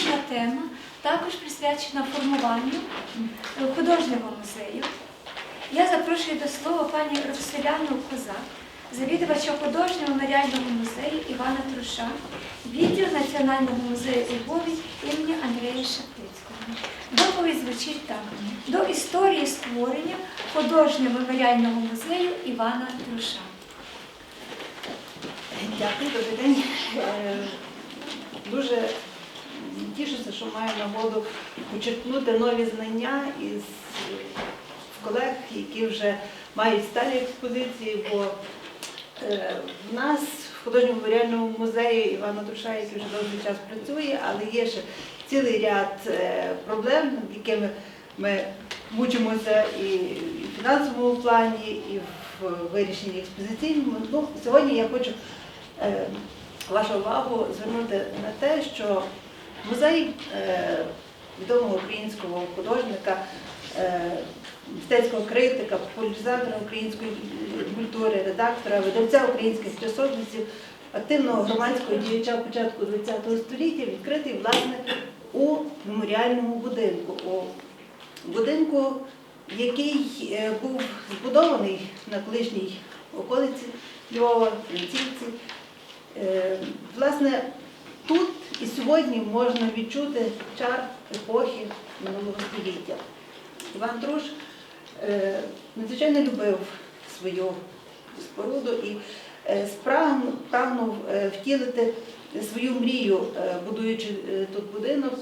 Сьогоднішня тема також присвячена формуванню е, художнього музею. Я запрошую до слова пані Роксоляну Козак, завідувача художнього меморіального музею Івана Труша, відділ Національного музею у Львові імені Андрія Шептицького. Доповідь звучить так: до історії створення художнього меморіального музею Івана Труша. Дякую, добрий день. Е, Дуже тішуся, що маю нагоду почерпнути нові знання із колег, які вже мають сталі експозиції, бо е, в нас в художньому меморіальному музеї Івана Труша, який вже довгий час працює, але є ще цілий ряд е, проблем, над якими ми мучимося і в фінансовому плані, і в вирішенні експозиційному. Ну, сьогодні я хочу е, вашу увагу звернути на те, що музей е, відомого українського художника, е, мистецького критика, популяризатора української культури, редактора, видавця українських часописів, активного громадського діяча початку ХХ століття відкритий власне у меморіальному будинку. У будинку, який е, був збудований на колишній околиці Львова, Францівці. Власне, тут і сьогодні можна відчути чар епохи минулого століття. Іван Труш е, надзвичайно любив свою споруду і е, спрагнув, прагнув е, втілити свою мрію, будуючи тут будинок,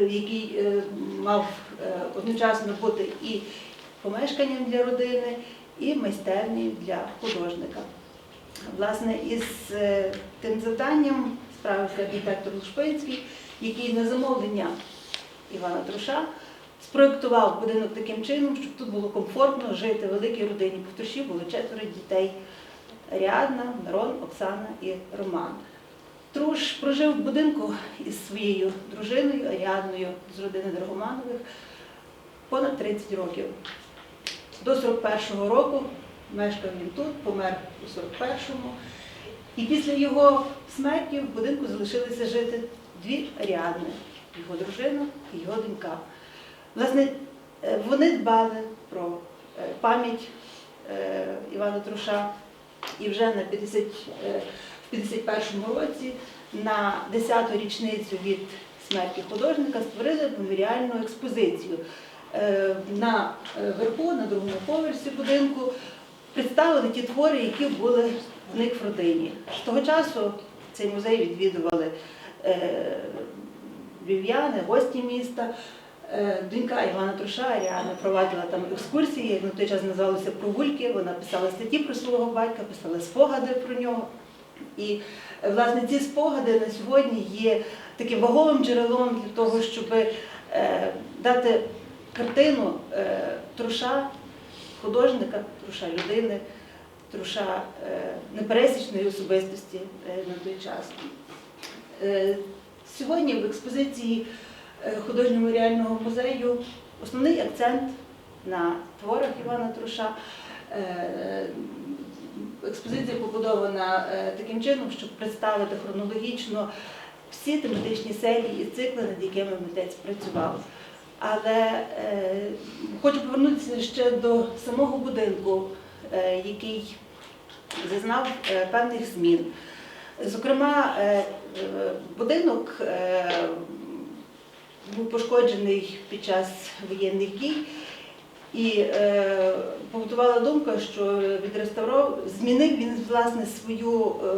який мав одночасно бути і помешканням для родини, і майстернею для художника. Власне, із е, тим завданням справився архітектор Лушпинський, який на замовлення Івана Труша спроєктував будинок таким чином, щоб тут було комфортно жити великій родині. Труші було четверо дітей: Аріадна, Мирон, Оксана і Роман. Труш прожив в будинку із своєю дружиною Аріадною з родини Драгоманових понад 30 років. До 41-го року мешкав він тут, помер у 41-му. І після його смерті в будинку залишилися жити дві Аріадни, його дружина і його донька. Власне, е, вони дбали про е, пам'ять е, Івана Труша і вже на 50, е, в 51-му році на 10-ту річницю від смерті художника створили меморіальну експозицію. На верху, на другому поверсі будинку, представили ті твори, які були в них в родині. З того часу цей музей відвідували е, львів'яни, гості міста. Е, Донька Івана Труша, Аріана, провадила там екскурсії, як на той час називалися прогульки. Вона писала статті про свого батька, писала спогади про нього. І е, власне ці спогади на сьогодні є таким ваговим джерелом для того, щоб дати картину труша, художника, труша людини, труша е, непересічної особистості е, на той час. Е, Сьогодні в експозиції е, художньо-меморіального музею основний акцент на творах Івана Труша. Експозиція побудована таким чином, щоб представити хронологічно всі тематичні серії і цикли, над якими митець працював. Але е, хочу повернутися ще до самого будинку, е, який зазнав е, певних змін. Зокрема, будинок був пошкоджений під час воєнних дій, і е, побутувала думка, що відреставрував, змінив він власне свою е,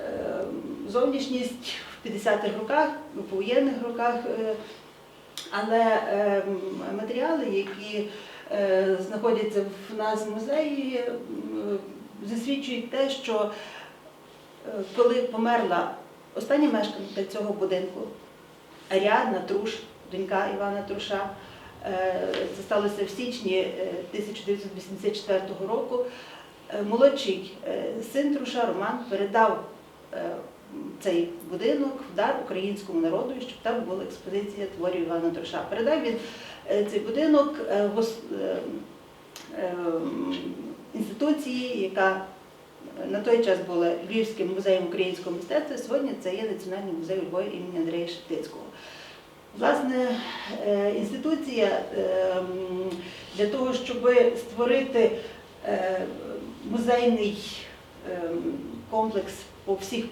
е, зовнішність в 50-х роках, у повоєнних роках. Е, але е, матеріали, які е, знаходяться в нас в музеї, засвідчують те, що е, коли померла остання мешканка цього будинку, Аріадна Труш, донька Івана Труша, е, це сталося в січні е, 1984 року. Молодший син Труша Роман передав цей будинок в дар українському народу, щоб там була експозиція творів Івана Труша. Передав він е, цей будинок е, е, е, інституції, яка на той час було Львівським музеєм українського мистецтва, сьогодні це є Національний музей у Львові імені Андрія Шептицького. Власне, інституція е, для того, щоб створити музейний е, комплекс по всіх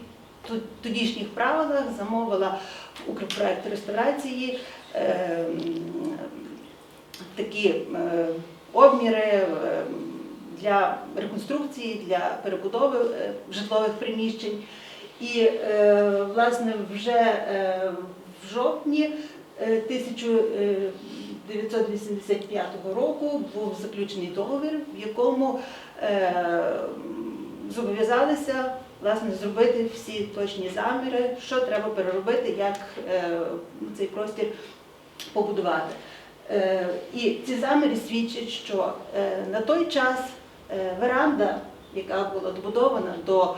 тодішніх правилах, замовила Укрпроект реставрації е, такі е, обміри е, для реконструкції, для перебудови е, житлових приміщень. І, е, власне, вже е, в жовтні е, 1985 року був заключений договір, в якому е, зобов'язалися власне зробити всі точні заміри, що треба переробити, як е, цей простір побудувати. Е, І ці заміри свідчать, що е, на той час веранда, яка була добудована до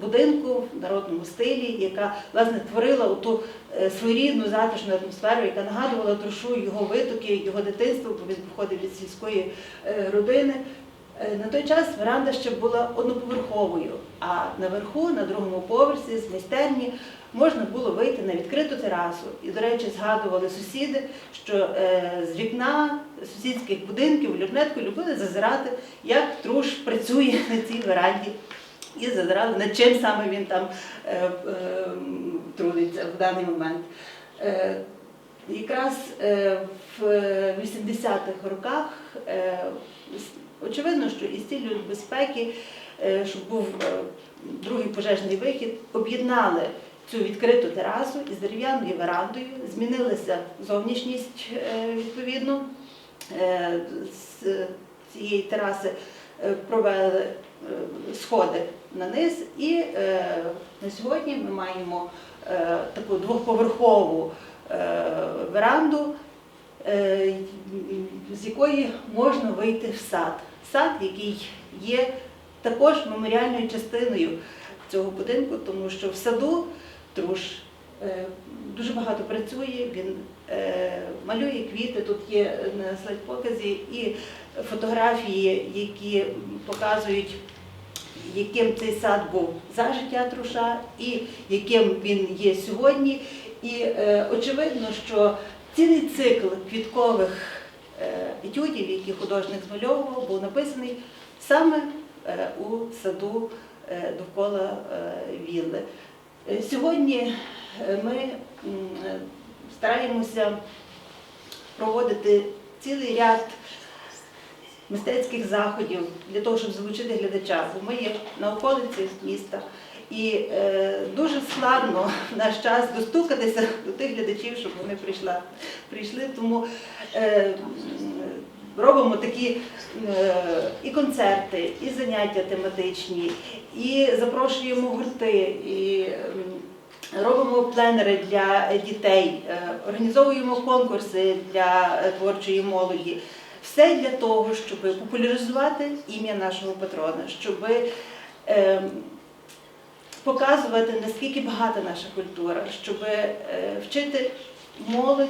будинку в народному стилі, яка власне творила ту своєрідну затишну атмосферу, яка нагадувала трушу його витоки, його дитинство, бо він походив від сільської родини. Е, На той час веранда ще була одноповерховою, а наверху, на другому поверсі, з майстерні, можна було вийти на відкриту терасу. І, до речі, згадували сусіди, що е, з вікна сусідських будинків люрнетку любили зазирати, як труш працює на цій веранді. І зазирали, над чим саме він там е, трудиться в даний момент. Якраз е, в 80-х роках е, очевидно, що із цілею безпеки, е, щоб був другий пожежний вихід, об'єднали цю відкриту терасу із дерев'яною верандою, змінилася зовнішність відповідно. З цієї тераси провели сходи на низ, і на сьогодні ми маємо таку двохповерхову веранду, е, з якої можна вийти в сад. Сад, який є також меморіальною частиною цього будинку, тому що в саду Труш е, дуже багато працює, він е, малює квіти. Тут є на слайд-показі і фотографії, які показують, яким цей сад був за життя Труша і яким він є сьогодні. І е, очевидно, що цілий цикл квіткових е, етюдів, які художник змальовував, був написаний саме е, у саду е, довкола вілли. Сьогодні ми стараємося проводити цілий ряд мистецьких заходів для того, щоб залучити глядача. Бо ми є на околиці міста. І дуже складно в наш час достукатися до тих глядачів, щоб вони прийшла, прийшли. Тому е, робимо такі е, і концерти, і заняття тематичні, і запрошуємо гурти, і робимо пленери для дітей, е, організовуємо конкурси для творчої молоді. Все для того, щоб популяризувати ім'я нашого патрона, щоб ем, показувати, наскільки багата наша культура, щоб е, вчити молодь.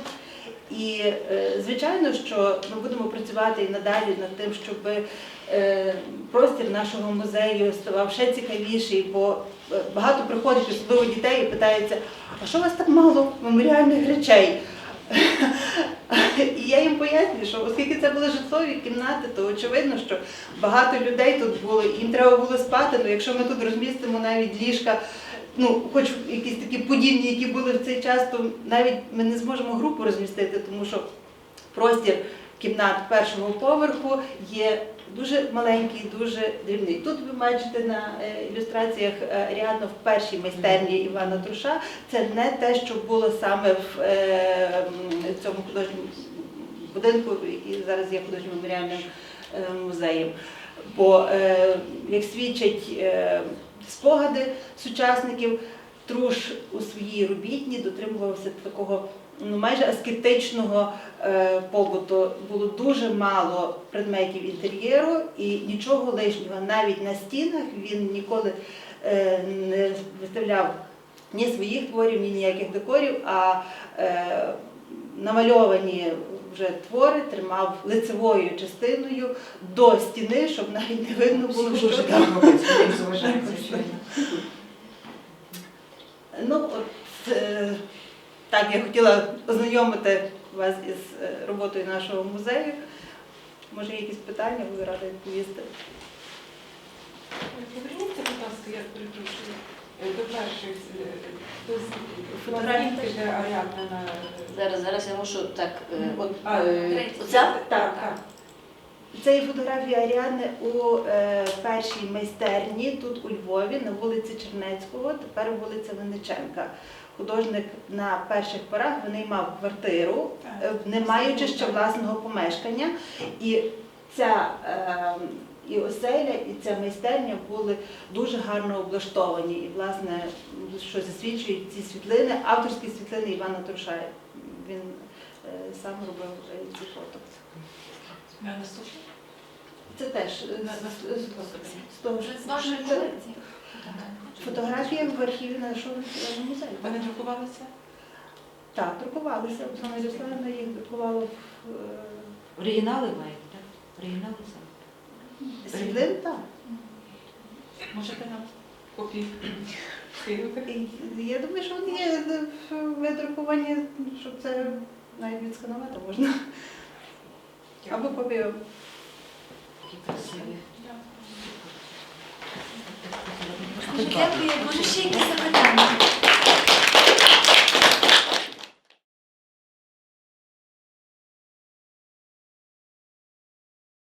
І е, звичайно, що ми будемо працювати і надалі над тим, щоб е, простір нашого музею ставав ще цікавіший, бо багато приходить особливо дітей і питаються, а що у вас так мало меморіальних речей? І я їм пояснюю, що оскільки це були житлові кімнати, то очевидно, що багато людей тут було, їм треба було спати. Ну, якщо ми тут розмістимо навіть ліжка, ну хоч якісь такі подібні, які були в цей час, то навіть ми не зможемо групу розмістити, тому що простір кімнат першого поверху є дуже маленький, дуже дрібний. Тут ви бачите на е, ілюстраціях е, рядно в першій майстерні Івана Труша. Це не те, що було саме в е, цьому художньому будинку, який зараз є художньо меморіальним музеєм. Бо, як свідчать спогади сучасників, Труш у своїй робітні дотримувався такого майже аскетичного е, побуту. Було дуже мало предметів інтер'єру і нічого лишнього. Навіть на стінах він ніколи е, не виставляв ні своїх творів, ні ніяких декорів, а е, намальовані вже твори тримав лицевою частиною до стіни, щоб навіть не видно було, що там. Ну, от, так, я хотіла ознайомити вас із е, роботою нашого музею. Може, є якісь питання, ви раді відповісти. Поверніться, будь ласка, я перепрошую. Е, До першої е, Фотографії де Аріадна на Зараз, зараз я мушу так. От, А, е, оця? Так, так. Це є фотографія Аріани у е, першій майстерні тут у Львові на вулиці Чернецького, тепер вулиця Винниченка. Художник на перших порах винаймав квартиру, е, не маючи ще власного помешкання. І ця е, і оселя, і ця майстерня були дуже гарно облаштовані. І, власне, що засвідчують ці світлини, авторські світлини Івана Трушая. Він е, сам робив ці фото. Це теж е, з- того ж фотографія в архіві нашого музею. Вони друкувалися? Так, друкувалися. Оксана Ярославівна їх друкувала в Оригінали мають, так? Оригінали саме. е, світлин, так. Можете нам копії Я думаю, що вони є в видруковані, що це навіть відсканувати можна. Або копію. Такі красиві. Дякую. Може ще якісь запитання?